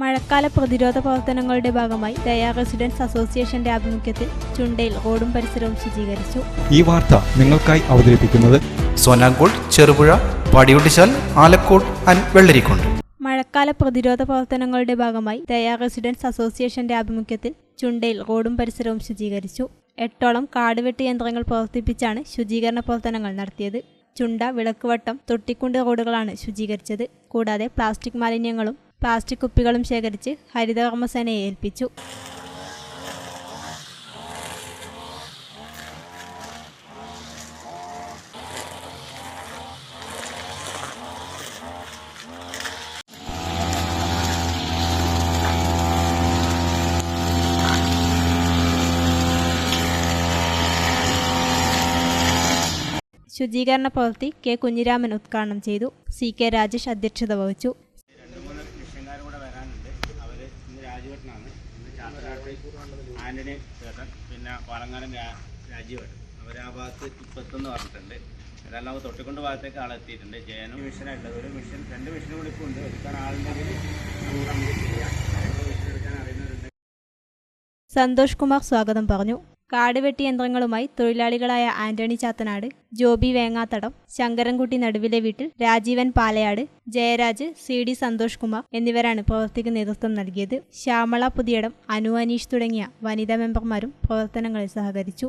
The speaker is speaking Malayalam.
മഴക്കാല പ്രതിരോധ പ്രവർത്തനങ്ങളുടെ ഭാഗമായി ദയാ റെസിഡൻസ് അസോസിയേഷന്റെ ആഭിമുഖ്യത്തിൽ ചുണ്ടയിൽ റോഡും പരിസരവും ശുചീകരിച്ചു. ഈ വാർത്ത നിങ്ങൾക്കായി അവതരിപ്പിക്കുന്നത് സോനാങ്കോട് ചെറുപുഴ പാടിയൊട്ടിച്ചാൽ ആലക്കോട് ആൻഡ് വെള്ളരിക്കുണ്ട്. മഴക്കാല പ്രതിരോധ പ്രവർത്തനങ്ങളുടെ ഭാഗമായി ദയാ റെസിഡൻസ് അസോസിയേഷന്റെ ആഭിമുഖ്യത്തിൽ ചുണ്ടയിൽ റോഡും പരിസരവും ശുചീകരിച്ചു. എട്ടോളം കാടുവെട്ട് യന്ത്രങ്ങൾ പ്രവർത്തിപ്പിച്ചാണ് ശുചീകരണ പ്രവർത്തനങ്ങൾ നടത്തിയത്. ചുണ്ട വിളക്കുവട്ടം തൊട്ടിക്കുണ്ട് റോഡുകളാണ് ശുചീകരിച്ചത്. കൂടാതെ പ്ലാസ്റ്റിക് മാലിന്യങ്ങളും പ്ലാസ്റ്റിക് കുപ്പികളും ശേഖരിച്ച് ഹരിതകർമ്മസേനയെ ഏൽപ്പിച്ചു. ശുചീകരണ പ്രവൃത്തി കെ കുഞ്ഞിരാമൻ ഉദ്ഘാടനം ചെയ്തു. സി കെ രാജേഷ് അധ്യക്ഷത വഹിച്ചു രണ്ട് മൂന്ന് മിഷൻകാരും കൂടെ വരാനുണ്ട് അവർ ഇന്ന് ഇന്ന് ചേട്ടൻ പിന്നെ പാലങ്ങാനം രാ രാജീവേട്ടൻ. അവർ ആ ഭാഗത്ത് ഇപ്പത്തെന്ന് പറഞ്ഞിട്ടുണ്ട് അതെല്ലാം തൊട്ടിക്കൊണ്ട് ഭാഗത്തേക്ക് ആളെത്തിയിട്ടുണ്ട് ജയനും മിഷനായിട്ടുള്ളത്. ഒരു മിഷൻ രണ്ട് മിഷനും കൂടി ഇപ്പോൾ ഉണ്ട് എടുക്കാൻ ആളുണ്ടെങ്കിൽ നമുക്ക് ചെയ്യാം. സന്തോഷ് കുമാർ സ്വാഗതം പറഞ്ഞു. കാടുവെട്ടി യന്ത്രങ്ങളുമായി തൊഴിലാളികളായ ആന്റണി ചാത്തനാട് ജോബി വേങ്ങാത്തടം ശങ്കരൻകുട്ടി നടുവിലെ വീട്ടിൽ രാജീവൻ പാലയാട് ജയരാജ് സി ഡി സന്തോഷ് കുമാർ എന്നിവരാണ് പ്രവൃത്തിക്ക് നേതൃത്വം നൽകിയത്. ശ്യാമള പുതിയടം അനു അനീഷ് തുടങ്ങിയ വനിതാ മെമ്പർമാരും പ്രവർത്തനങ്ങളിൽ സഹകരിച്ചു.